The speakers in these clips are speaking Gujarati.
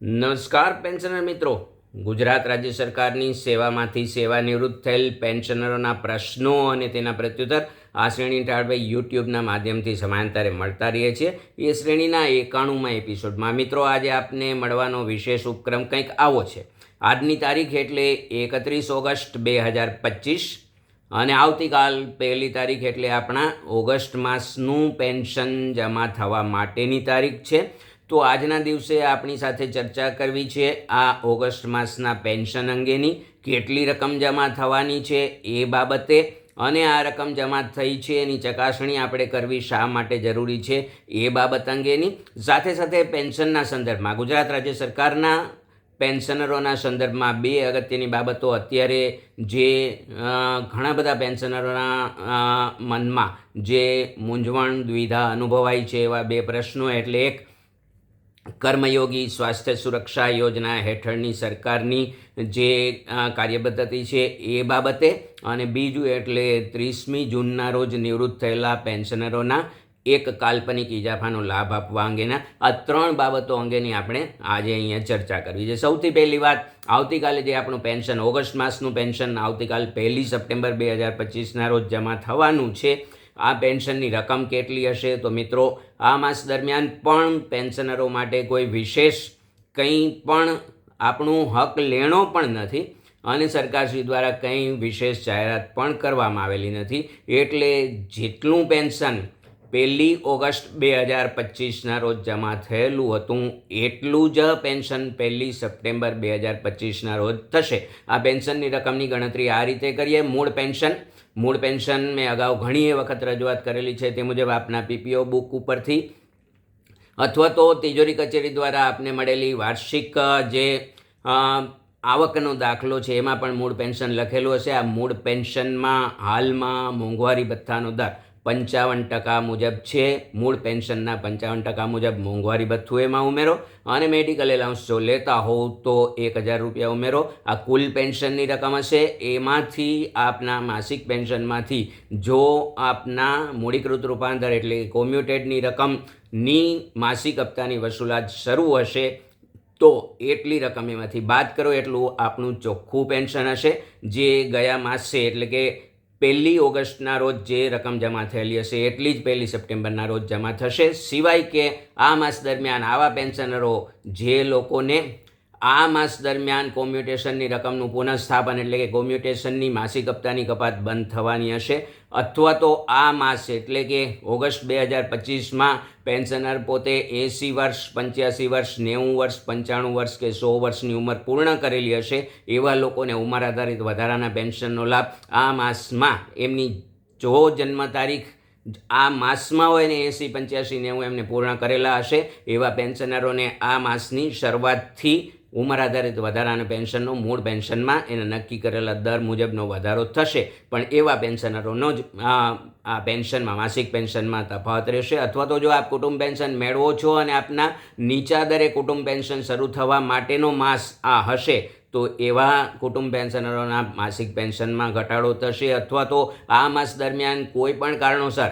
નમસ્કાર, પેન્શનર મિત્રો. ગુજરાત રાજ્ય સરકારની સેવામાંથી સેવાનિવૃત્ત થયેલ પેન્શનરોના પ્રશ્નો અને તેના પ્રત્યુત્તર આ શ્રેણી ટાળભાઈ યુટ્યુબના માધ્યમથી સમાંતરે મળતા રહીએ છીએ. એ શ્રેણીના એકાણુંમાં એપિસોડમાં મિત્રો આજે આપને મળવાનો વિશેષ ઉપક્રમ કંઈક આવો છે. આજની તારીખ એટલે એકત્રીસ ઓગસ્ટ બે હજાર પચીસ અને આવતીકાલ પહેલી તારીખ એટલે આપણા ઓગસ્ટ માસનું પેન્શન જમા થવા માટેની તારીખ છે. તો આજના દિવસે આપણી સાથે ચર્ચા કરવી છે આ ઓગસ્ટ માસના પેન્શન અંગેની. કેટલી રકમ જમા થવાની છે એ બાબતે અને આ રકમ જમા થઈ છે એની ચકાસણી આપણે કરવી શા માટે જરૂરી છે એ બાબત અંગેની. સાથે સાથે પેન્શનના સંદર્ભમાં ગુજરાત રાજ્ય સરકારના પેન્શનરોના સંદર્ભમાં બે અગત્યની બાબતો. અત્યારે જે ઘણા બધા પેન્શનરોના મનમાં જે મૂંઝવણ, દ્વિધા અનુભવાય છે એવા બે પ્રશ્નો. એટલે એક કર્મયોગી સ્વાસ્થ્ય સુરક્ષા યોજના હેઠળની સરકારની જે કાર્યપદ્ધતિ છે એ બાબતે અને બીજું એટલે ત્રીસમી જૂનના રોજ નિવૃત્ત થયેલા પેન્શનરોના એક કાલ્પનિક ઇજાફાનો લાભ આપવા અંગેના આ ત્રણ બાબતો અંગેની આપણે આજે અહીંયા ચર્ચા કરવી છે. સૌથી પહેલી વાત, આવતીકાલે જે આપણું પેન્શન ઓગસ્ટ માસનું પેન્શન આવતીકાલ પહેલી સપ્ટેમ્બર બે હજાર પચીસના રોજ જમા થવાનું છે આ પેન્શનની રકમ કેટલી હશે? તો મિત્રો, આ માસ દરમિયાન પણ પેન્શનરો માટે કોઈ વિશેષ કંઈ પણ આપણું હક લેણો પણ નથી અને સરકારશ્રી દ્વારા કંઈ વિશેષ જાહેરાત પણ કરવામાં આવેલી નથી. એટલે જેટલું પેન્શન પહેલી ઓગસ્ટ બે હજાર પચીસના રોજ જમા થયેલું હતું, એટલું જ પેન્શન પહેલી સપ્ટેમ્બર બે હજાર પચીસના રોજ થશે. આ પેન્શનની રકમની ગણતરી આ રીતે કરીએ. મૂળ પેન્શન મૂળ પેન્શન મેં અગાઉ ઘણી વખત રજૂઆત કરેલી છે, તે મુજબ આપના પીપીઓ બુક ઉપરથી અથવા તો તિજોરી કચેરી દ્વારા આપને મળેલી વાર્ષિક જે આવકનો દાખલો છે, એમાં પણ મૂળ પેન્શન લખેલું હશે. આ મૂળ પેન્શનમાં હાલમાં મોંઘવારી ભથ્થાનો દર પંચાવન ટકા મુજબ છે. મૂળ પેન્શનના પંચાવન ટકા મુજબ મોંઘવારી ભથ્થું એમાં ઉમેરો. અને મેડિકલ એલાઉન્સ જો લેતા હોવ તો એક હજાર રૂપિયા ઉમેરો. આ કુલ પેન્શનની રકમ હશે. એમાંથી આપના માસિક પેન્શનમાંથી જો આપના મૂડીકૃત રૂપાંતર એટલે કોમ્યુટેડની રકમની માસિક હપ્તાની વસૂલાત શરૂ હશે, તો એટલી રકમ એમાંથી બાદ કરો. એટલું આપણું ચોખ્ખું પેન્શન હશે. જે ગયા માસે એટલે કે પહેલી ઓગસ્ટના રોજ જે રકમ જમા થયેલી હશે, એટલી જ પહેલી સપ્ટેમ્બરના રોજ જમા થશે. સિવાય કે આ માસ દરમિયાન આવા પેન્શનરો, જે લોકોને આ માસ દરમિયાન કોમ્યુટેશનની રકમનું પુનઃસ્થાપન એટલે કે કોમ્યુટેશનની માસિક હપ્તાની કપાત બંધ થવાની હશે અથવા તો આ માસ એટલે કે ઓગસ્ટ બે હજાર પચીસમાં પેન્શનર પોતે એંસી વર્ષ, પંચ્યાસી વર્ષ, નેવું વર્ષ, પંચાણું વર્ષ કે સો વર્ષની ઉંમર પૂર્ણ કરેલી હશે, એવા લોકોને ઉંમર આધારિત વધારાના પેન્શનનો લાભ આ માસમાં એમની જો જન્મ તારીખ આ માસમાં હોય ને એંસી, પંચ્યાસી, નેવું એમને પૂર્ણ કરેલા હશે, એવા પેન્શનરોને આ માસની શરૂઆતથી ઉંમર આધારિત વધારાના પેન્શનનો મૂળ પેન્શનમાં એને નક્કી કરેલા દર મુજબનો વધારો થશે. પણ એવા પેન્શનરોનો જ આ પેન્શનમાં, માસિક પેન્શનમાં તફાવત રહેશે. અથવા તો જો આપ કુટુંબ પેન્શન મેળવો છો અને આપના નીચા દરે કુટુંબ પેન્શન શરૂ થવા માટેનો માસ આ હશે, તો એવા કુટુંબ પેન્શનરોના માસિક પેન્શનમાં ઘટાડો થશે. અથવા તો આ માસ દરમિયાન કોઈ પણ કારણોસર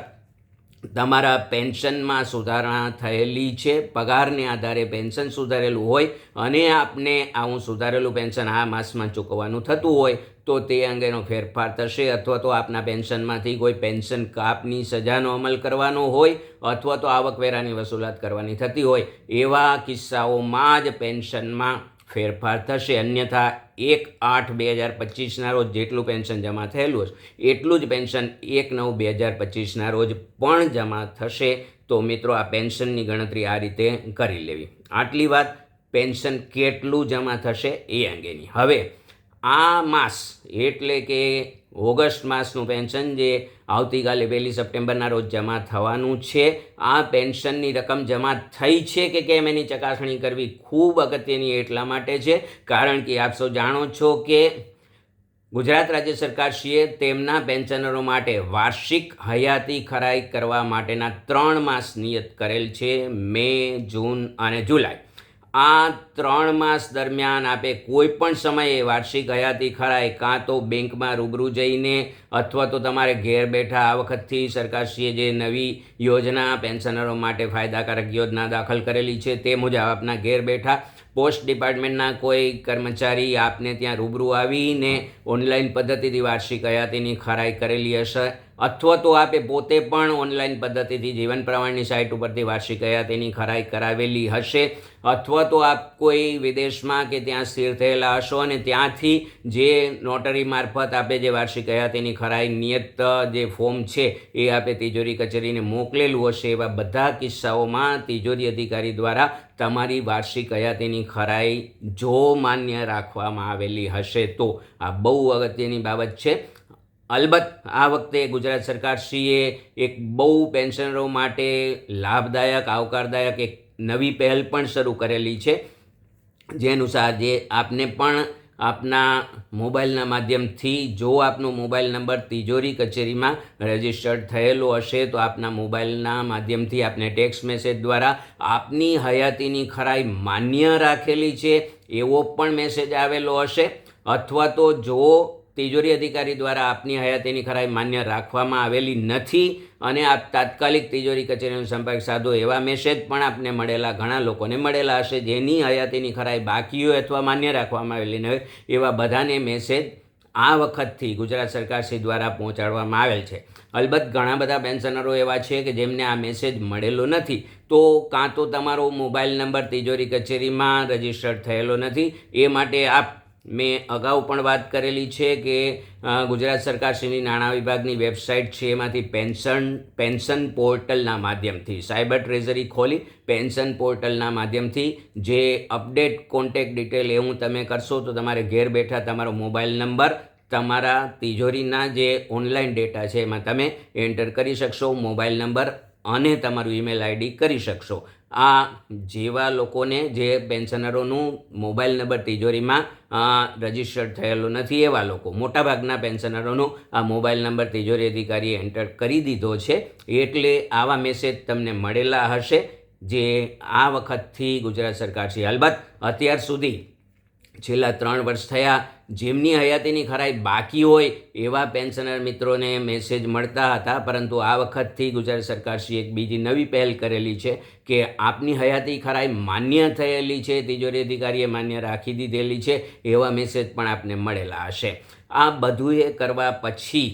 તમારા પેન્શનમાં સુધારણા થયેલી છે, પગારને આધારે પેન્શન સુધારેલું હોય અને આપને આવું સુધારેલું પેન્શન આ માસમાં ચૂકવવાનું થતું હોય, તો તે અંગેનો ફેરફાર થશે અથવા તો આપના પેન્શનમાંથી કોઈ પેન્શન કાપની સજાનો અમલ કરવાનો હોય અથવા તો આવકવેરાની વસૂલાત કરવાની થતી હોય, એવા કિસ્સાઓમાં જ પેન્શનમાં ફેરફાર થશે. અન્યથા એક આઠ બે હજાર પચીસના રોજ જેટલું પેન્શન જમા થયેલું હશે, એટલું જ પેન્શન એક નવ બે હજાર પચીસના રોજ પણ જમા થશે. તો મિત્રો, આ પેન્શનની ગણતરી આ રીતે કરી લેવી. આટલી વાત, પેન્શન કેટલું જમા થશે એ અંગેની. હવે, આ માસ એટલે કે ઓગસ્ટ માસનું પેન્શન જે આવતીકાલે પહેલી સપ્ટેમ્બરના રોજ જમા થવાનું છે. આ પેન્શનની રકમ જમા થઈ છે કે કેમ એની ચકાસણી કરવી ખૂબ અગત્યની એટલા માટે છે. કારણ કે આપ સૌ જાણો છો કે ગુજરાત રાજ્ય સરકારશ્રીએ તેમના પેન્શનરો માટે વાર્ષિક હયાતી ખરાઈ કરવા માટેના ત્રણ માસ નિયત કરેલ છે, મે, જૂન અને જુલાઈ. આ ત્રણ માસ દરમિયાન આપે કોઈ પણ સમયે વાર્ષિક હયાતી ખરાઈ કાં તો બેંકમાં રૂબરૂ જઈને અથવા તો તમારે ઘેર બેઠા આ વખતથી સરકારશ્રીએ જે નવી યોજના પેન્શનરો માટે ફાયદાકારક યોજના દાખલ કરેલી છે તે મુજબ આપના ઘેર બેઠા પોસ્ટ ડિપાર્ટમેન્ટના કોઈ કર્મચારી આપને ત્યાં રૂબરૂ આવીને ઓનલાઈન પદ્ધતિથી વાર્ષિક હયાતીની ખરાઈ કરેલી હશે. અથવા તો આપે પોતે પણ ઓનલાઈન પદ્ધતિથી જીવન પ્રમાણની સાઇટ ઉપરથી વાર્ષિક હયાતીની ખરાઈ કરાવેલી હશે. અથવા તો આપ કોઈ વિદેશમાં કે ત્યાં સ્થિર થયેલા હશો અને ત્યાંથી જે નોટરી મારફત આપે જે વાર્ષિક હયાતીની ખરાઈ નિયત, જે ફોર્મ છે, એ આપે તિજોરી કચેરીને મોકલેલું હશે. એવા બધા કિસ્સાઓમાં તિજોરી અધિકારી દ્વારા તમારી વાર્ષિક હયાતીની ખરાઈ જો માન્ય રાખવામાં આવેલી હશે. તો આ બહુ અગત્યની બાબત છે. અલબત્ત આ વખતે ગુજરાત સરકારશ્રીએ એક બહુ પેન્શનરો માટે લાભદાયક, આવકારદાયક એક નવી પહેલ પણ શરૂ કરેલી છે. જે અનુસાર જે આપને પણ આપના મોબાઈલના માધ્યમથી, જો આપનો મોબાઈલ નંબર તિજોરી કચેરીમાં રજિસ્ટર્ડ થયેલો હશે, તો આપના મોબાઈલના માધ્યમથી આપને ટેક્સ્ટ મેસેજ દ્વારા આપની હયાતીની ખરાઈ માન્ય રાખેલી છે, એવો પણ મેસેજ આવેલો હશે. અથવા તો જો તિજોરી અધિકારી દ્વારા આપની હયાતીની ખરાઈ માન્ય રાખવામાં આવેલી નથી અને આપ તાત્કાલિક તિજોરી કચેરીનો સંપર્ક સાધો એવા મેસેજ પણ આપને મળેલા, ઘણા લોકોને મળેલા હશે, જેની હયાતીની ખરાઈ બાકી હોય અથવા માન્ય રાખવામાં આવેલી ન હોય એવા બધાને મેસેજ આ વખતથી ગુજરાત સરકારશ્રી દ્વારા પહોંચાડવામાં આવેલ છે. અલબત્ત ઘણા બધા પેન્શનરો એવા છે કે જેમને આ મેસેજ મળેલો નથી. તો કાં તો તમારો મોબાઈલ નંબર તિજોરી કચેરીમાં રજીસ્ટર્ડ થયેલો નથી. એ માટે આપ મેં અગાઉ પણ વાત કરેલી છે કે ગુજરાત સરકારશ્રીની નાણાં વિભાગની વેબસાઇટ છે, એમાંથી પેન્શન પેન્શન પોર્ટલના માધ્યમથી, સાયબર ટ્રેઝરી ખોલી પેન્શન પોર્ટલના માધ્યમથી, જે અપડેટ કોન્ટેક ડિટેલ એવું તમે કરશો તો તમારે ઘેર બેઠા તમારો મોબાઈલ નંબર, તમારા તિજોરીના જે ઓનલાઈન ડેટા છે એમાં તમે એન્ટર કરી શકશો, મોબાઈલ નંબર અને તમારું ઈમેલ આઈડી કરી શકશો. આ જેવા લોકોને જે પેન્શનરોનું મોબાઈલ નંબર તિજોરીમાં રજીસ્ટર્ડ થયેલો નથી, એવા લોકો, મોટાભાગના પેન્શનરોનો આ મોબાઈલ નંબર તિજોરી અધિકારીએ એન્ટર કરી દીધો છે. એટલે આવા મેસેજ તમને મળેલા હશે, જે આ વખતથી ગુજરાત સરકારશ્રી અલબત્ત, અત્યાર સુધી છેલ્લા ત્રણ વર્ષ થયા જેમની હયાતીની ખરાઈ બાકી હોય એવા પેન્શનર મિત્રોને મેસેજ મળતા હતા. પરંતુ આ વખતથી ગુજરાત સરકારશ્રીએ એક બીજી નવી પહેલ કરેલી છે કે આપની હયાતી ખરાઈ માન્ય થયેલી છે, તિજોરી અધિકારીએ માન્ય રાખી દીધેલી છે એવા મેસેજ પણ આપને મળેલા હશે. આ બધું એ કરવા પછી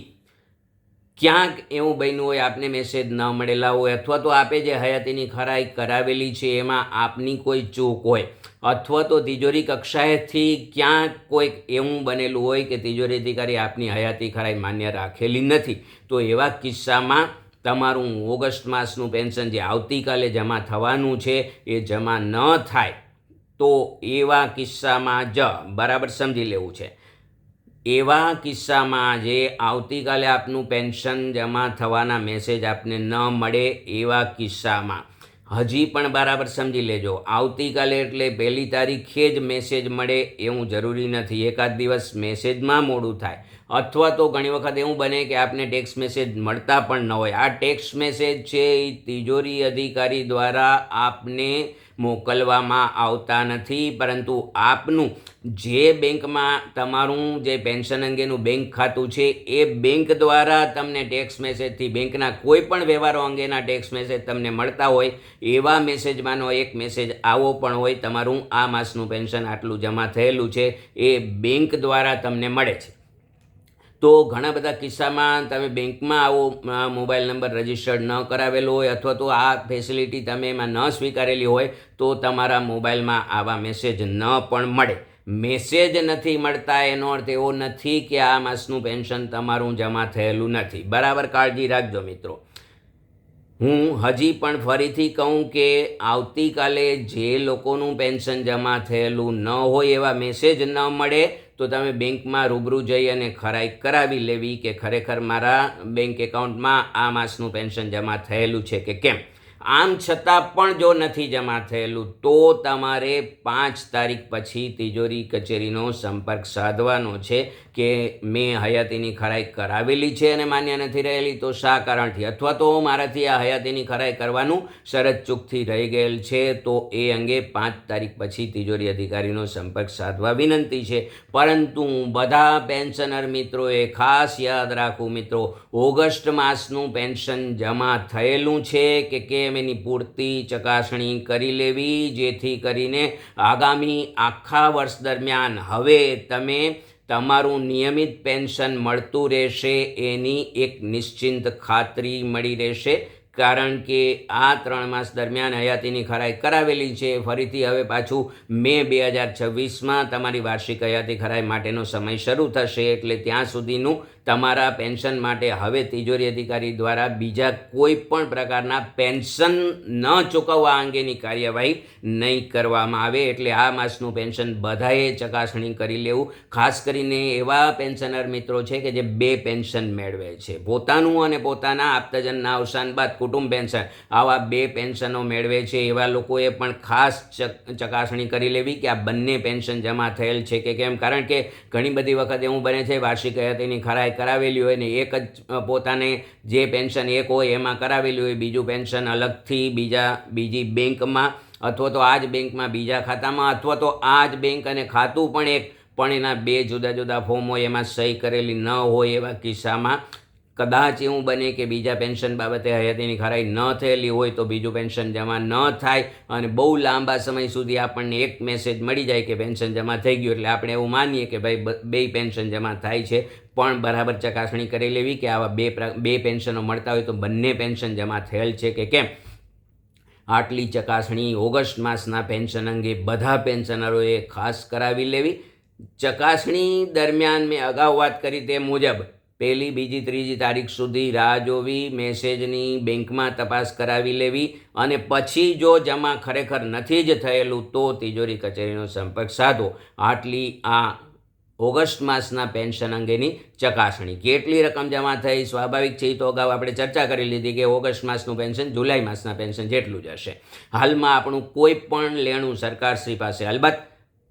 ક્યાંક એવું બન્યું હોય, આપને મેસેજ ન મળેલા હોય અથવા તો આપે જે હયાતીની ખરાઈ કરાવેલી છે એમાં આપની કોઈ ચૂક હોય. અથવા તો તિજોરી કક્ષાએથી ક્યાંક કોઈક એવું બનેલું હોય કે તિજોરી અધિકારી આપની હયાતી ખરાઈ માન્ય રાખેલી નથી. તો એવા કિસ્સામાં તમારું ઓગસ્ટ માસનું પેન્શન જે આવતીકાલે જમા થવાનું છે, એ જમા ન થાય, તો એવા કિસ્સામાં જ બરાબર સમજી લેવું છે. એવા કિસ્સામાં જે આવતીકાલે આપનું પેન્શન જમા થવાના મેસેજ આપને ન મળે એવા કિસ્સામાં હજી પણ બરાબર સમજી લેજો. આવતીકાલે એટલે પહેલી તારીખે જ મેસેજ મળે એવું જરૂરી નથી. એકાદ દિવસ મેસેજમાં મોડું થાય. અથવા તો ઘણી વખત એવું બને કે આપને ટેક્સ મેસેજ મળતા પણ ન હોય. આ ટેક્સ મેસેજ છે એ તિજોરી અધિકારી દ્વારા આપને મોકલવામાં આવતા નથી, પરંતુ આપનું જે બેંકમાં તમારું જે પેન્શન અંગેનું બેંક ખાતું છે, એ બેંક દ્વારા તમને ટેક્સ મેસેજથી બેંકના કોઈ પણ વ્યવહારો અંગેના ટેક્સ મેસેજ તમને મળતા હોય, એવા મેસેજમાંનો એક મેસેજ આવો પણ હોય, તમારું આ માસનું પેન્શન આટલું જમા થયેલું છે, એ બેંક દ્વારા તમને મળે છે. તો ઘણા બધા કિસ્સામાં તમે બેંકમાં આવો મોબાઈલ નંબર રજિસ્ટર્ડ ન કરાવેલો હોય અથવા તો આ ફેસિલિટી તમે એમાં ન સ્વીકારેલી હોય, તો તમારા મોબાઈલમાં આવા મેસેજ ન પણ મળે. મેસેજ નથી મળતા એનો અર્થ એવો નથી કે આ માસનું પેન્શન તમારું જમા થયેલું નથી. બરાબર કાળજી રાખજો મિત્રો. હું હજી પણ ફરીથી કહું કે આવતીકાલે જે લોકોનું પેન્શન જમા થયેલું ન હોય એવા મેસેજ ન મળે તો તમે બેંકમાં રૂબરૂ જઈ અને ખરાઈ કરાવી લેવી કે ખરેખર મારા બેંક એકાઉન્ટમાં આ માસનું પેન્શન જમા થયેલું છે કે કેમ? આમ છતાં પણ જો નથી જમા થયેલું, તો તમારે પાંચ તારીખ પછી તિજોરી કચેરીનો સંપર્ક સાધવાનો છે. કે મેં હયાતીની ખરાઈ કરાવેલી છે અને માન્ય નથી રહેલી, તો શા કારણથી? અથવા તો મારાથી આ હયાતીની ખરાઈ કરવાનું શરત ચૂકથી રહી ગયેલ છે, તો એ અંગે પાંચ તારીખ પછી તિજોરી અધિકારીનો સંપર્ક સાધવા વિનંતી છે. પરંતુ બધા પેન્શનર મિત્રોએ ખાસ યાદ રાખવું મિત્રો, ઓગસ્ટ માસનું પેન્શન જમા થયેલું છે કે કેમ એની પૂરતી ચકાસણી કરી લેવી, જેથી કરીને આગામી આખા વર્ષ દરમિયાન હવે તમે તમારું નિયમિત પેન્શન મળતું રહેશે એની એક નિશ્ચિંત ખાતરી મળી રહેશે, કારણ કે આ ત્રણ માસ દરમિયાન હયાતીની ખરાઈ કરાવેલી છે. ફરીથી હવે પાછું મે બે હજાર છવ્વીસમાં તમારી વાર્ષિક હયાતી ખરાઈ માટેનો સમય શરૂ થશે, એટલે ત્યાં સુધીનું તમારા પેન્શન માટે હવે તિજોરી અધિકારી દ્વારા બીજા કોઈ પણ પ્રકારના પેન્શન ન ચૂકવવા અંગેની કાર્યવાહી નહીં કરવામાં આવે એટલે આ માસનું પેન્શન બધાએ ચકાસણી કરી લેવું. ખાસ કરીને એવા પેન્શનર મિત્રો છે કે જે બે પેન્શન મેળવે છે. પોતાનું અને પોતાના આપતાજનના અવસાન બાદ કુટુંબ પેન્શન. આવા બે પેન્શનો મેળવે છે એવા લોકોએ પણ ખાસ ચક- ચકાસણી કરી લેવી કે આ બંને પેન્શન જમા થયેલ છે કે કેમ? કારણ કે ઘણી બધી વખત એવું બને છે, વાર્ષિક હયાતીની ખરાઈ કરાવેલી હોય ને એક જ પોતાને જે પેન્શન એક હોય એમાં કરાવેલી હોય, બીજું પેન્શન અલગથી બીજા, બીજી બેંકમાં અથવા તો આ જ બેંકમાં બીજા ખાતામાં અથવા તો આ જ બેંક અને ખાતું પણ એક, પણ એના બે જુદા જુદા ફોર્મ હોય, એમાં સહી કરેલી ન હોય એવા કિસ્સામાં કદાચ એવું બને કે બીજા પેન્શન બાબતે હયાતીની ખરાઈ ન થયેલી હોય તો બીજું પેન્શન જમા ન થાય અને બહુ લાંબા સમય સુધી આપણને એક મેસેજ મળી જાય કે પેન્શન જમા થઈ ગયું એટલે આપણે એવું માનીએ કે ભાઈ બે પેન્શન જમા થાય છે. પણ બરાબર ચકાસણી કરી લેવી કે આવા બે બે પેન્શનો મળતા હોય તો બંને પેન્શન જમા થયેલ છે કે કેમ? આટલી ચકાસણી ઓગસ્ટ માસના પેન્શન અંગે બધા પેન્શનરોએ ખાસ કરાવી લેવી. ચકાસણી દરમિયાન મેં અગાઉ વાત કરી તે મુજબ પહેલી, બીજી, ત્રીજી તારીખ સુધી રાહ જોવી, મેસેજની બેંકમાં તપાસ કરાવી લેવી અને પછી જો જમા ખરેખર નથી જ થયેલું તો તિજોરી કચેરીનો સંપર્ક સાધો આટલી આ ઓગસ્ટ માસના પેન્શન અંગેની ચકાસણી. કેટલી રકમ જમા થઈ? સ્વાભાવિક છે તો અગાઉ આપણે ચર્ચા કરી લીધી કે ઓગસ્ટ માસનું પેન્શન જુલાઈ માસના પેન્શન જેટલું જ હશે. હાલમાં આપણું કોઈ પણ લેણું સરકારશ્રી પાસે. અલબત્ત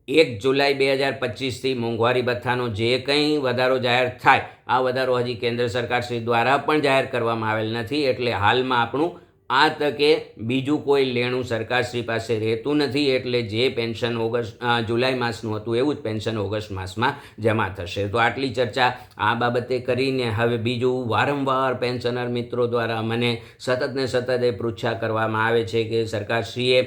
એક જુલાઈ બે હજાર પચીસથી મોંઘવારી ભથ્થાનો જે કંઈ વધારો જાહેર થાય, આ વધારો હજી કેન્દ્ર સરકાર શ્રી દ્વારા પણ જાહેર કરવામાં આવેલ નથી. એટલે હાલમાં આપણું આ તકે બીજું કોઈ લેણું સરકારશ્રી પાસે રહેતું નથી, એટલે જે પેન્શન ઓગસ્ટ જુલાઈ માસનું હતું, એવું જ પેન્શન ઓગસ્ટ માસમાં જમા થશે. તો આટલી ચર્ચા આ બાબતે કરીને હવે બીજું વારંવાર પેન્શનર મિત્રો દ્વારા મને સતત ને સતત એ પૃચ્છા કરવામાં આવે છે કે સરકારશ્રીએ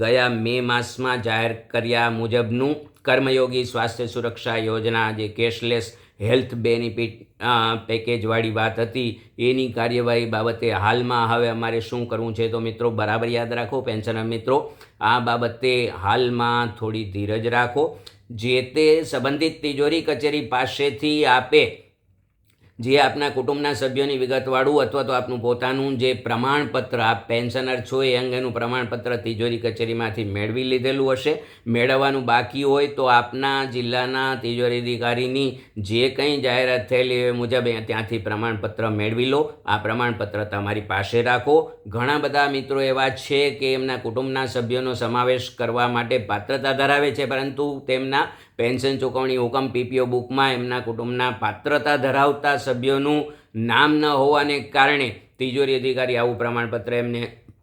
ગયા મે માસમાં જાહેર કર્યા મુજબનું કર્મયોગી સ્વાસ્થ્ય સુરક્ષા યોજના જે કેશલેસ હેલ્થ બેનિફિટ પેકેજવાળી વાત હતી. એની કાર્યવાહી બાબતે હાલમાં હવે અમારે શું કરવું છે તો મિત્રો બરાબર યાદ રાખો, પેન્શનર મિત્રો, આ બાબતે હાલમાં થોડી ધીરજ રાખો. જે તે સંબંધિત તિજોરી કચેરી પાસેથી આપે જે આપના કુટુંબના સભ્યોની વિગતવાળું અથવા તો આપનું પોતાનું જે પ્રમાણપત્ર આપ પેન્શનર છો એ અંગેનું પ્રમાણપત્ર તિજોરી કચેરીમાંથી મેળવી લીધેલું હશે. મેળવવાનું બાકી હોય તો આપના જિલ્લાના તિજોરી અધિકારીની જે કંઈ જાહેરાત થયેલી એ મુજબ ત્યાંથી પ્રમાણપત્ર મેળવી લો. આ પ્રમાણપત્ર તમારી પાસે રાખો. ઘણા બધા મિત્રો એવા છે કે એમના કુટુંબના સભ્યોનો સમાવેશ કરવા માટે પાત્રતા ધરાવે છે, પરંતુ તેમના પેન્શન ચૂકવણી હુકમ પીપીઓ બુકમાં એમના કુટુંબના પાત્રતા ધરાવતા સભ્યોનું નામ ન હોવાને કારણે તિજોરી અધિકારી આવું પ્રમાણપત્ર એમને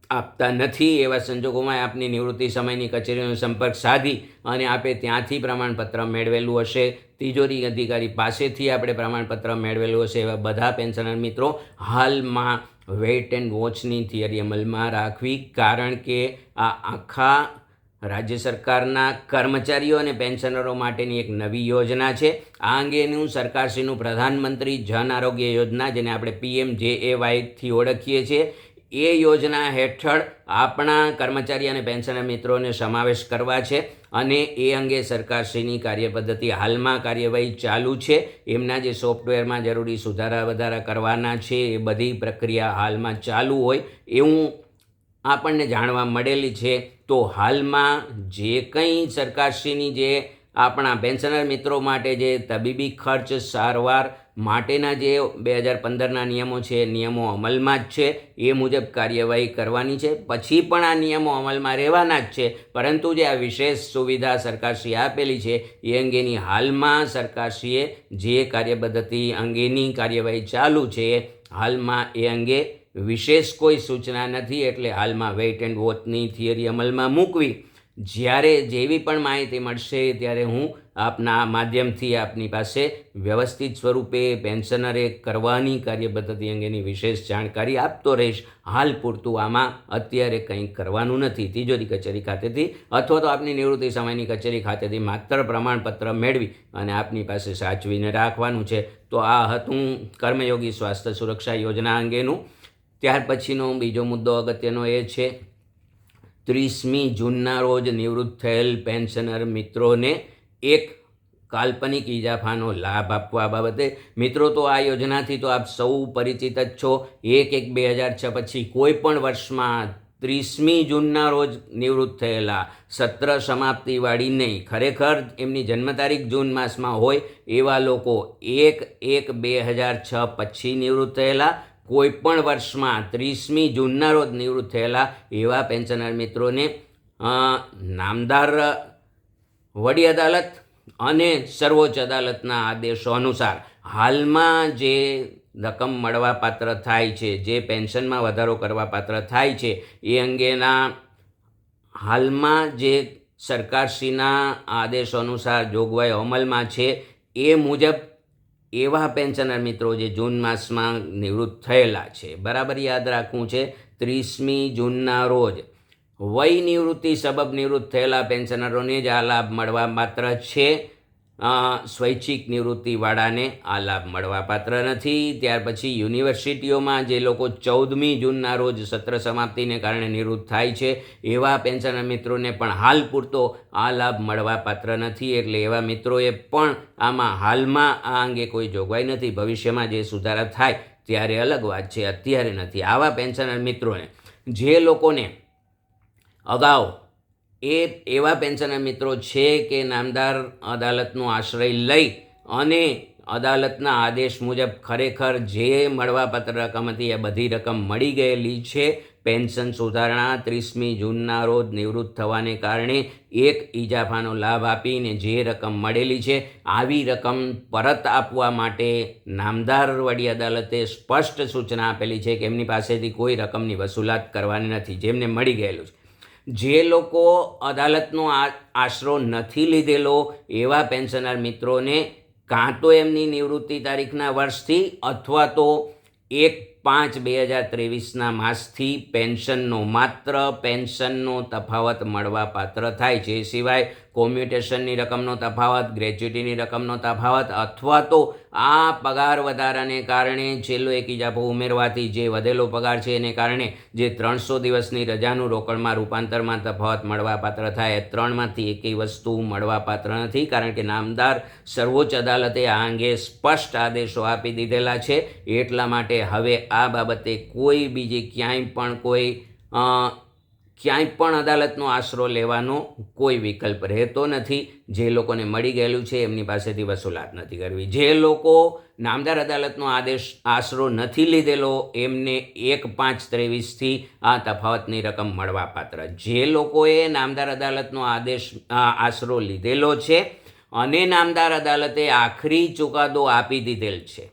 આપતા નથી. એવા સંજોગોમાં આપની નિવૃત્તિ સમયની કચેરીનો સંપર્ક સાધી અને આપે ત્યાંથી પ્રમાણપત્ર મેળવેલું હશે. તિજોરી અધિકારી પાસેથી આપણે પ્રમાણપત્ર મેળવેલું હશે એવા બધા પેન્શનર મિત્રો હાલમાં વેઇટ એન્ડ વોચની થિયરી અમલમાં રાખવી. કારણ કે આ આખા રાજ્ય સરકારના કર્મચારીઓ અને પેન્શનરો માટેની એક નવી યોજના છે. આ અંગેનું સરકારશ્રીનું પ્રધાનમંત્રી જન આરોગ્ય યોજના, જેને આપણે પીએમ જે એ વાયથી ઓળખીએ છીએ. એ યોજના હેઠળ આપણા કર્મચારી અને પેન્શનર મિત્રોને સમાવેશ કરવા છે અને એ અંગે સરકારશ્રીની કાર્યપદ્ધતિ હાલમાં કાર્યવાહી ચાલુ છે. એમના જે સોફ્ટવેરમાં જરૂરી સુધારા વધારા કરવાના છે, એ બધી પ્રક્રિયા હાલમાં ચાલુ હોય એવું આપણને જાણવા મળેલી છે. તો હાલમાં જે કંઈ સરકારશ્રીની જે આપણા પેન્શનર મિત્રો માટે જે તબીબી ખર્ચ સારવાર માટેના જે બે હજાર પંદરના નિયમો છે, નિયમો અમલમાં જ છે, એ મુજબ કાર્યવાહી કરવાની છે. પછી પણ આ નિયમો અમલમાં રહેવાના જ છે. પરંતુ જે આ વિશેષ સુવિધા સરકારશ્રીએ આપેલી છે, એ અંગેની હાલમાં સરકારશ્રીએ જે કાર્યપદ્ધતિ અંગેની કાર્યવાહી ચાલુ છે, હાલમાં એ અંગે વિશેષ કોઈ સૂચના નથી એટલે હાલમાં વેઇટ એન્ડ વોચની થિયરી અમલમાં મૂકવી. જ્યારે જેવી પણ માહિતી મળશે, ત્યારે હું આપના માધ્યમથી આપની પાસે વ્યવસ્થિત સ્વરૂપે પેન્શનરે કરવાની કાર્યપદ્ધતિ અંગેની વિશેષ જાણકારી આપતો રહીશ. હાલ પૂરતું આમાં અત્યારે કંઈ કરવાનું નથી. તિજોરી કચેરી ખાતેથી અથવા તો આપની નિવૃત્તિ સમયની કચેરી ખાતેથી માત્ર પ્રમાણપત્ર મેળવી અને આપની પાસે સાચવીને રાખવાનું છે. તો આ હતું કર્મયોગી સ્વાસ્થ્ય સુરક્ષા યોજના અંગેનું ત્યાર પછીનો બીજો મુદ્દો અગત્યનો એ છે, ત્રીસમી જૂનના રોજ નિવૃત્ત થયેલ પેન્શનર મિત્રોને એક કાલ્પનિક ઇજાફાનો લાભ આપવા બાબતે. મિત્રો, તો આ યોજનાથી તો આપ સૌ પરિચિત જ છો. એક એક બે હજાર છ પછી કોઈ પણ વર્ષમાં ત્રીસમી જૂનના રોજ નિવૃત્ત થયેલા સત્ર સમાપ્તિવાળી નહીં, ખરેખર એમની જન્મ તારીખ જૂન માસમાં હોય એવા લોકો એક એક બે હજાર છ પછી નિવૃત્ત થયેલા કોઈ પણ વર્ષમાં ત્રીસમી જૂનના રોજ નિવૃત્ત થયેલા એવા પેન્શનર મિત્રોને નામદાર વડી અદાલત અને સર્વોચ્ચ અદાલતના આદેશો અનુસાર હાલમાં જે રકમ મળવાપાત્ર થાય છે, જે પેન્શનમાં વધારો કરવાપાત્ર થાય છે, એ અંગેના હાલમાં જે સરકારશ્રીના આદેશો અનુસાર જોગવાઈ અમલમાં છે, એ મુજબ એવા પેન્શનર મિત્રો જે જૂન માસમાં નિવૃત્ત થયેલા છે. બરાબર યાદ રાખવું છે, ત્રીસમી જૂનના રોજ વય નિવૃત્તિ સબબ નિવૃત્ત થયેલા પેન્શનરોને જ આ લાભ મળવા માત્ર છે. સ્વૈચ્છિક નિવૃત્તિવાળાને આ લાભ મળવાપાત્ર નથી. ત્યાર પછી યુનિવર્સિટીઓમાં જે લોકો ચૌદમી જૂનના રોજ સત્ર સમાપ્તિને કારણે નિવૃત્ત થાય છે, એવા પેન્શનર મિત્રોને પણ હાલ પૂરતો આ લાભ મળવાપાત્ર નથી. એટલે એવા મિત્રોએ પણ આમાં હાલમાં આ અંગે કોઈ જોગવાઈ નથી. ભવિષ્યમાં જે સુધારા થાય ત્યારે અલગ વાત છે, અત્યારે નથી. આવા પેન્શનર મિત્રોને જે લોકોને અગાઉ એ એવા પેન્શનર મિત્રો છે કે નામદાર અદાલતનો આશ્રય લઈ અને અદાલતના આદેશ મુજબ ખરેખર જે મળવાપત્ર રકમ હતી એ બધી રકમ મળી ગયેલી છે. પેન્શન સુધારણા ત્રીસમી જૂનના રોજ નિવૃત્ત થવાને કારણે એક ઇજાફાનો લાભ આપીને જે રકમ મળેલી છે, આવી રકમ પરત આપવા માટે નામદાર વડી અદાલતે સ્પષ્ટ સૂચના આપેલી છે કે એમની પાસેથી કોઈ રકમની વસૂલાત કરવાની નથી, જેમને મળી ગયેલું છે. જે લોકો અદાલતનો આશરો નથી લીધેલો એવા પેન્શનર મિત્રોને, કાં તો એમની નિવૃત્તિ તારીખના વર્ષથી અથવા તો એક પાંચ બે હજાર ત્રેવીસના માસથી પેન્શનનો માત્ર પેન્શનનો તફાવત મળવા પાત્ર થાય. છે સિવાય કોમ્યુટેશનની રકમનો તફાવત ગ્રેજ્યુટીની રકમનો તફાવત અથવા તો આ પગાર વધારાને કારણે છેલ્લો એક ઇજાફો ઉમેરવાથી જે વધેલો પગાર છે એને કારણે જે ત્રણસો દિવસની રજાનું રોકડમાં રૂપાંતરમાં તફાવત મળવાપાત્ર થાય. ત્રણમાંથી એકેય વસ્તુ મળવાપાત્ર નથી કારણ કે નામદાર સર્વોચ્ચ અદાલતે આ અંગે સ્પષ્ટ આદેશો આપી દીધેલા છે. એટલા માટે હવે આ બાબતે કોઈ બીજી ક્યાંય પણ કોઈ ક્યાંય પણ અદાલતનો આશરો લેવાનો કોઈ વિકલ્પ રહેતો નથી. જે લોકોને મળી ગયેલું છે એમની પાસેથી વસૂલાત નથી કરવી. જે લોકો નામદાર અદાલતનો આદેશ, આશરો નથી લીધેલો, એમને એક પાંચ ત્રેવીસથી આ તફાવતની રકમ મળવાપાત્ર જે લોકોએ નામદાર અદાલતનો આદેશ આશરો લીધેલો છે અને નામદાર અદાલતે આખરી ચુકાદો આપી દીધેલ છે.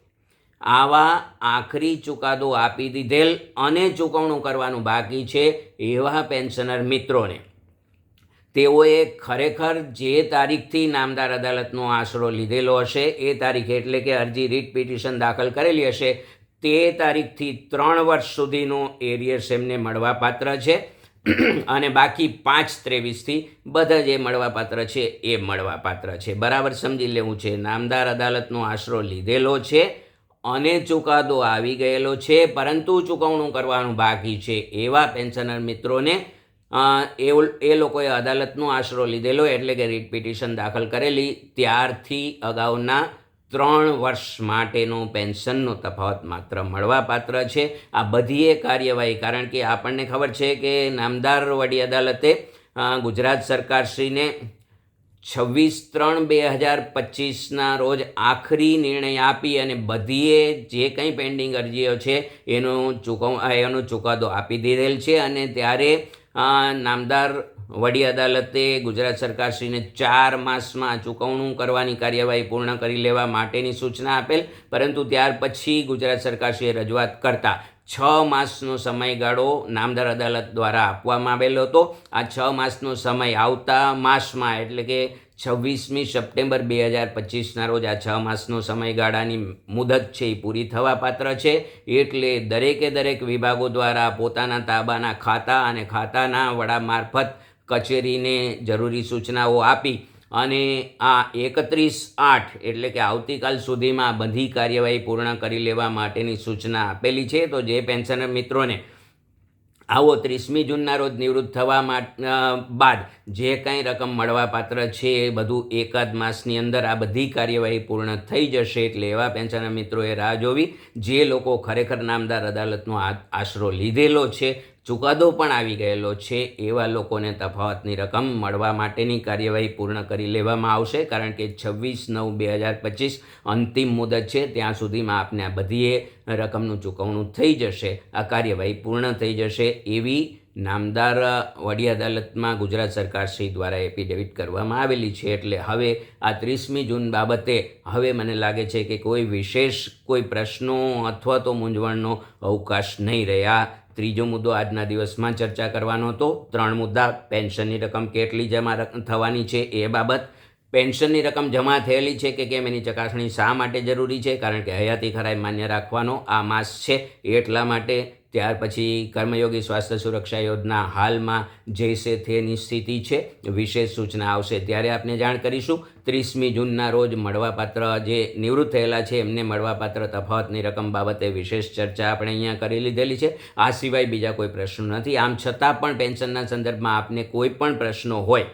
આવા આખરી ચુકાદો આપી દીધેલ અને ચૂકવણું કરવાનું બાકી છે એવા પેન્શનર મિત્રોને. તેઓએ ખરેખર જે તારીખથી નામદાર અદાલતનો આશરો લીધેલો હશે, એ તારીખ એટલે કે અરજી રીટ પિટિશન દાખલ કરેલી હશે, તે તારીખથી ત્રણ વર્ષ સુધીનો એરિયર્સ એમને મળવાપાત્ર છે અને બાકી પાંચ ત્રેવીસથી બધા જે મળવાપાત્ર છે એ મળવાપાત્ર છે. બરાબર સમજી લેવું છે, નામદાર અદાલતનો આશરો લીધેલો છે અને ચુકાદો આવી ગયેલો છે, પરંતુ ચૂકવણું કરવાનું બાકી છે. એવા પેન્શનર મિત્રોને એ એ લોકોએ અદાલતનો આશરો લીધેલો એટલે કે રીટ પિટિશન દાખલ કરેલી, ત્યારથી અગાઉના ત્રણ વર્ષ માટેનો પેન્શનનો તફાવત માત્ર મળવાપાત્ર છે. આ બધીએ કાર્યવાહી, કારણ કે આપણને ખબર છે કે નામદાર વડી અદાલતે ગુજરાત સરકારશ્રીને છવ્વીસ ત્રણ બે હજાર પચીસના રોજ આખરી નિર્ણય આપી અને બધીએ જે કંઈ પેન્ડિંગ અરજીઓ છે, એનો ચૂકવ એનો ચુકાદો આપી દીધેલ છે અને ત્યારે નામદાર વડી અદાલતે ગુજરાત સરકારશ્રીને ચાર માસમાં ચૂકવણું કરવાની કાર્યવાહી પૂર્ણ કરી લેવા માટેની સૂચના આપેલ, પરંતુ ત્યાર પછી ગુજરાત સરકારશ્રીએ રજૂઆત કરતા છ માસનો સમયગાળો નામદાર અદાલત દ્વારા આપવામાં આવેલો હતો. આ છ માસનો સમય આવતા માસમાં, એટલે કે છવ્વીસમી સપ્ટેમ્બર બે હજાર પચીસના રોજ આ છ માસનો સમયગાળાની મુદત છે એ પૂરી થવા પાત્ર છે. એટલે દરેકે દરેક વિભાગો દ્વારા પોતાના તાબાના ખાતા અને ખાતાના વડા મારફત કચેરીને જરૂરી સૂચનાઓ આપી અને આ એકત્રીસ આઠ એટલે કે આવતીકાલ સુધીમાં બધી કાર્યવાહી પૂર્ણ કરી લેવા માટેની સૂચના આપેલી છે. તો જે પેન્શનર મિત્રોને આવો ત્રીસમી જૂનના રોજ નિવૃત્ત થવા બાદ જે કાંઈ રકમ મળવાપાત્ર છે એ બધું એકાદ માસની અંદર આ બધી કાર્યવાહી પૂર્ણ થઈ જશે એટલે એવા પેન્શનર મિત્રોએ રાહ જોવી. જે લોકો ખરેખર નામદાર અદાલતનો આશરો લીધેલો છે ચુકાદો પણ આવી ગયેલો છે. એવા લોકોને તફાવતની રકમ મળવા માટેની કાર્યવાહી પૂર્ણ કરી લેવામાં આવશે, કારણ કે છવ્વીસ નવ બે હજાર પચીસ અંતિમ મુદત છે. ત્યાં સુધીમાં આપને આ બધીએ રકમનું ચૂકવણું થઈ જશે. આ કાર્યવાહી પૂર્ણ થઈ જશે એવી નામદાર વડી અદાલતમાં ગુજરાત સરકાર શ્રી દ્વારા એફિડેવિટ કરવામાં આવેલી છે. એટલે હવે આ ત્રીસમી જૂન બાબતે હવે મને લાગે છે કે કોઈ વિશેષ કોઈ પ્રશ્નો અથવા તો મૂંઝવણનો અવકાશ નહીં રહ્યા. ત્રીજો મુદ્દો આજના દિવસમાં ચર્ચા કરવાનો હતો. ત્રણ મુદ્દા, પેન્શનની રકમ કેટલી જમા થવાની છે એ બાબત. પેન્શનની રકમ જમા થયેલી છે કે કેમ એની ચકાસણી શા માટે જરૂરી છે? કારણ કે હયાતી ખરાઈ માન્ય રાખવાનો આ માસ છે એટલા માટે ત્યાર પછી કર્મયોગી સ્વાસ્થ્ય સુરક્ષા યોજના હાલમાં જે છે સ્થિતિ છે. વિશેષ સૂચના આવશે ત્યારે આપને જાણ કરીશું. ત્રીસમી જૂનના રોજ મળવાપાત્ર જે નિવૃત્ત થયેલા છે એમને મળવાપાત્ર તફાવતની રકમ બાબતે વિશેષ ચર્ચા આપણે અહીંયા કરી લીધેલી છે. આ સિવાય બીજા કોઈ પ્રશ્નો નથી. આમ છતાં પણ પેન્શનના સંદર્ભમાં આપને કોઈ પણ પ્રશ્નો હોય,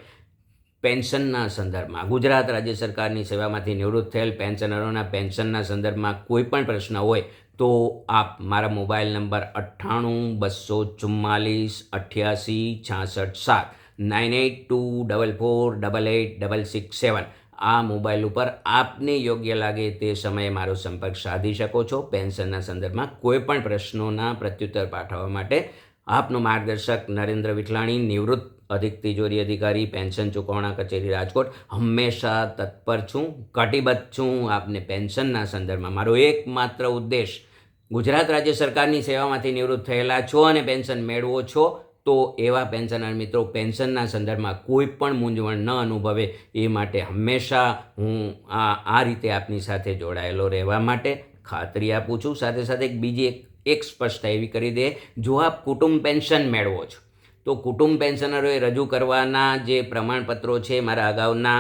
પેન્શનના સંદર્ભમાં, ગુજરાત રાજ્ય સરકારની સેવામાંથી નિવૃત્ત થયેલ પેન્શનરોના પેન્શનના સંદર્ભમાં કોઈ પણ પ્રશ્ન હોય તો આપ મારા મોબાઈલ નંબર અઠ્ઠાણું, બસો ચુમ્માલીસ, અઠ્યાસી, છાસઠ, સાત, nine eight two double four double eight double six seven આ મોબાઈલ ઉપર આપને યોગ્ય લાગે તે સમયે મારો સંપર્ક સાધી શકો છો. પેન્શનના સંદર્ભમાં કોઈ પણ પ્રશ્નોના પ્રત્યુત્તર પાઠવવા માટે આપનો માર્ગદર્શક નરેન્દ્ર વિઠલાણી, નિવૃત્ત અધિક તિજોરી અધિકારી, પેન્શન ચૂકવણા કચેરી, રાજકોટ. હંમેશા તત્પર છું, કટિબદ્ધ છું. આપને પેન્શનના સંદર્ભમાં મારો એકમાત્ર ઉદ્દેશ ગુજરાત રાજ્ય સરકારની સેવામાંથી નિવૃત્ત થયેલા છો અને પેન્શન મેળવો છો, તો એવા પેન્શનર મિત્રો પેન્શનના સંદર્ભમાં કોઈ પણ મૂંઝવણ ન અનુભવે એ માટે હંમેશા હું આ આ રીતે આપની સાથે જોડાયેલો રહેવા માટે ખાતરી આપું છું. સાથે સાથે એક બીજી એક એક સ્પષ્ટતા એવી કરી દે, જો આપ કુટુંબ પેન્શન મેળવો છો તો કુટુંબ પેન્શનરોએ રજૂ કરવાના જે પ્રમાણપત્રો છે મારા અગાઉના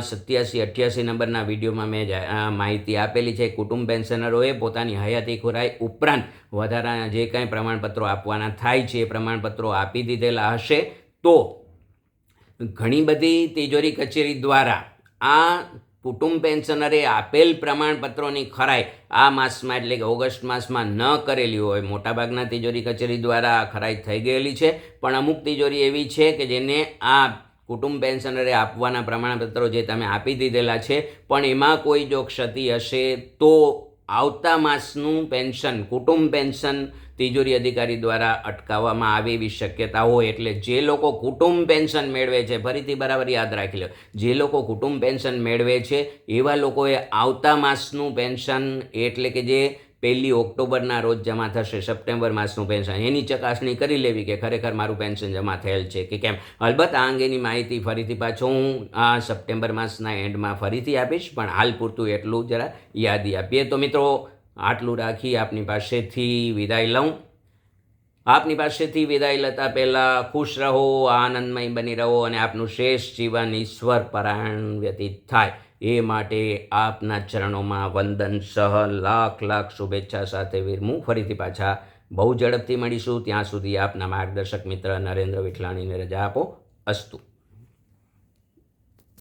સત્યાસી, અઠ્યાસી નંબરના વિડીયોમાં મેં માહિતી આપેલી છે. કુટુંબ પેન્શનરોએ પોતાની હયાતી ખોરાઈ ઉપરાંત વધારાના જે કાંઈ પ્રમાણપત્રો આપવાના થાય છે એ પ્રમાણપત્રો આપી દીધેલા હશે. તો ઘણી બધી તિજોરી કચેરી દ્વારા આ કુટુંબ પેન્શનરે આપેલ પ્રમાણપત્રોની ખરાઈ આ માસમાં એટલે કે ઓગસ્ટ માસમાં ન કરેલી હોય. મોટાભાગના તિજોરી કચેરી દ્વારા આ ખરાઈ થઈ ગયેલી છે. પણ અમુક તિજોરી એવી છે કે જેને આ કુટુંબ પેન્શનરે આપવાના પ્રમાણપત્રો જે તમે આપી દીધેલા છે, પણ એમાં કોઈ જો ક્ષતિ હશે તો આવતા માસનું પેન્શન, કુટુંબ પેન્શન તિજોરી અધિકારી દ્વારા અટકાવવામાં આવે એવી શક્યતા હોય એટલે જે લોકો કુટુંબ પેન્શન મેળવે છે, ફરીથી બરાબર યાદ રાખી લો, જે લોકો કુટુંબ પેન્શન મેળવે છે, એવા લોકોએ આવતા માસનું પેન્શન એટલે કે જે પહેલી ઓક્ટોબરના રોજ જમા થશે સપ્ટેમ્બર માસનું પેન્શન. એની ચકાસણી કરી લેવી કે ખરેખર મારું પેન્શન જમા થયેલ છે કે કેમ? અલબત્ત આ અંગેની માહિતી ફરીથી પાછો હું આ સપ્ટેમ્બર માસના એન્ડમાં ફરીથી આપીશ, પણ હાલ પૂરતું એટલું જરા યાદી આપીએ. તો મિત્રો, આટલું રાખી આપની પાસેથી વિદાય લઉં. આપની પાસેથી વિદાય લેતા પહેલાં ખુશ રહો, આનંદમય બની રહો અને આપનું શ્રેષ્ઠ જીવન ઈશ્વર પરાયણ વ્યતીત થાય. એ માટે આપના ચરણોમાં વંદન સહ લાખ લાખ શુભેચ્છા સાથે હું ફરીથી પાછા બહુ ઝડપથી મળીશું. ત્યાં સુધી આપના માર્ગદર્શક મિત્ર નરેન્દ્ર વિઠલાણીને રજા આપો. અસ્તુ.